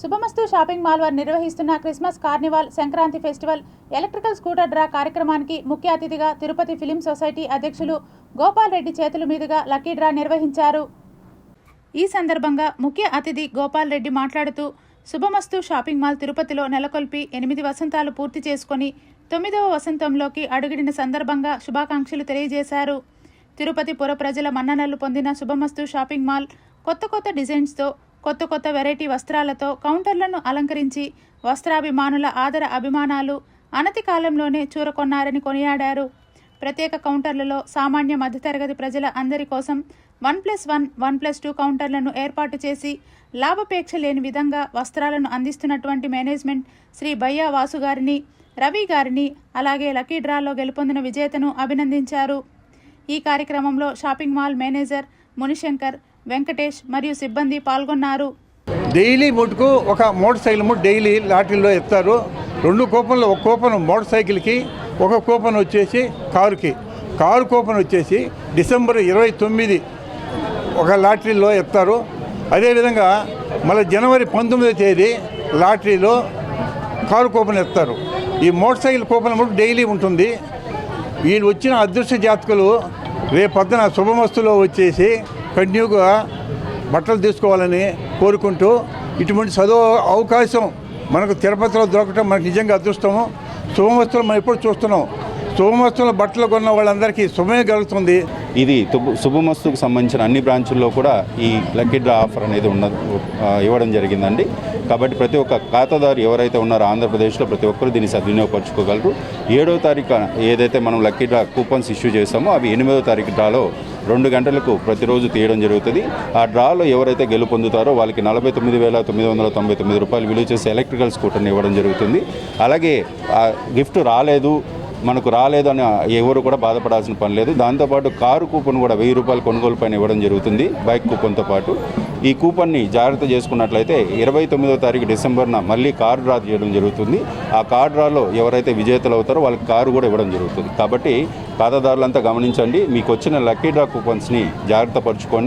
శుభమస్తు shopping mall వారు నిర్వహిస్తున్న Christmas carnival Sankranti festival electrical scooter draw కార్యక్రమానికి ముఖ్య అతిథిగా తిరుపతి ఫిలిం సొసైటీ అధ్యక్షులు గోపాల్ రెడ్డి చేతుల మీదుగా లక్కీ డ్రా నిర్వహించారు. ఈ సందర్భంగా ముఖ్య అతిథి గోపాల్ రెడ్డి మాట్లాడుతూ శుభమస్తు షాపింగ్ మాల్ తిరుపతిలో నెలకొల్పి ఎనిమిది వసంతాలు పూర్తి చేసుకొని తొమ్మిదవ వసంతంలోకి అడుగిడిన సందర్భంగా శుభాకాంక్షలు తెలియజేశారు. తిరుపతి పుర ప్రజల మన్ననలు పొందిన శుభమస్తు షాపింగ్ మాల్ కొత్త కొత్త డిజైన్స్తో కొత్త కొత్త వెరైటీ వస్త్రాలతో కౌంటర్లను అలంకరించి వస్త్రాభిమానుల ఆదర అభిమానాలు అనతి కాలంలోనే చూరకొన్నారని కొనియాడారు. ప్రత్యేక కౌంటర్లలో సామాన్య మధ్యతరగతి ప్రజల అందరి కోసం one plus one one plus two కౌంటర్లను ఏర్పాటు చేసి లాభపేక్ష లేని విధంగా వస్త్రాలను అందిస్తున్నటువంటి మేనేజ్మెంట్ శ్రీ బయ్యా వాసు గారిని రవి గారిని అలాగే లక్కీ డ్రాలో గెలుపొందిన విజేతను అభినందించారు. ఈ కార్యక్రమంలో shopping mall manager Munishankar Venkatesh మరియు సిబ్బంది పాల్గొన్నారు. డైలీ మటుకు ఒక మోటార్ సైకిల్ మటు డైలీ లాటరీలో ఎత్తారు. రెండు కూపన్లు ఒక కూపన్ మోటార్ సైకిల్కి ఒక కూపన్ వచ్చేసి కారుకి. కారు కూపన్ వచ్చేసి డిసెంబర్ ఇరవై తొమ్మిది ఒక లాటరీలో ఎత్తారు. అదేవిధంగా మళ్ళీ జనవరి పంతొమ్మిదో తేదీ లాటరీలో కారు కూపన్ ఎత్తారు. ఈ మోటార్ సైకిల్ కూపన్ మటు డైలీ ఉంటుంది. వీళ్ళు వచ్చిన అదృష్ట జాతకులు రేపు పొద్దున శుభమస్తులో వచ్చేసి కంటిన్యూగా బట్టలు తీసుకోవాలని కోరుకుంటూ ఇటువంటి చదువు అవకాశం మనకు తిరుపతిలో దొరకటం మనకు నిజంగా అదృష్టము. శుభమస్తులు మనం ఎప్పుడు చూస్తున్నాం. శుభమస్తుల బట్టలు కొన్న వాళ్ళందరికీ శుభమే కలుగుతుంది. ఇది శుభమస్తుకు సంబంధించిన అన్ని బ్రాంచుల్లో కూడా ఈ లక్కీ డ్రా ఆఫర్ అనేది ఉన్న ఇవ్వడం జరిగిందండి. కాబట్టి ప్రతి ఒక్క ఖాతాదారు ఎవరైతే ఉన్నారో ఆంధ్రప్రదేశ్లో ప్రతి ఒక్కరు దీన్ని సద్వినియోగపరచుకోగలరు. ఏడో తారీఖు ఏదైతే మనం లక్కీ డ్రా కూపన్స్ ఇష్యూ చేస్తామో అవి ఎనిమిదో తారీఖు డ్రాలో రెండు గంటలకు ప్రతిరోజు తీయడం జరుగుతుంది. ఆ డ్రాలో ఎవరైతే గెలుపొందుతారో వాళ్ళకి నలభై తొమ్మిది వేల తొమ్మిది వందల తొంభై తొమ్మిది రూపాయలు విలువ చేసే ఎలక్ట్రికల్ స్కూటర్ని ఇవ్వడం జరుగుతుంది. అలాగే ఆ గిఫ్ట్ రాలేదు మనకు రాలేదని ఎవరు కూడా బాధపడాల్సిన పని లేదు. దాంతోపాటు కారు కూపన్ కూడా వెయ్యి రూపాయలు కొనుగోలు పైన ఇవ్వడం జరుగుతుంది బైక్ కూపన్తో పాటు. ఈ కూపన్ని జాగ్రత్త చేసుకున్నట్లయితే ఇరవై తొమ్మిదో తారీఖు డిసెంబర్న మళ్ళీ కారు డ్రా చేయడం జరుగుతుంది. ఆ కారు డ్రాలో ఎవరైతే విజేతలు అవుతారో వాళ్ళకి కారు కూడా ఇవ్వడం జరుగుతుంది. కాబట్టి ఖాతాదారులంతా గమనించండి మీకు వచ్చిన లక్కీ డ్రా కూపన్స్ని జాగ్రత్త పరచుకోండి.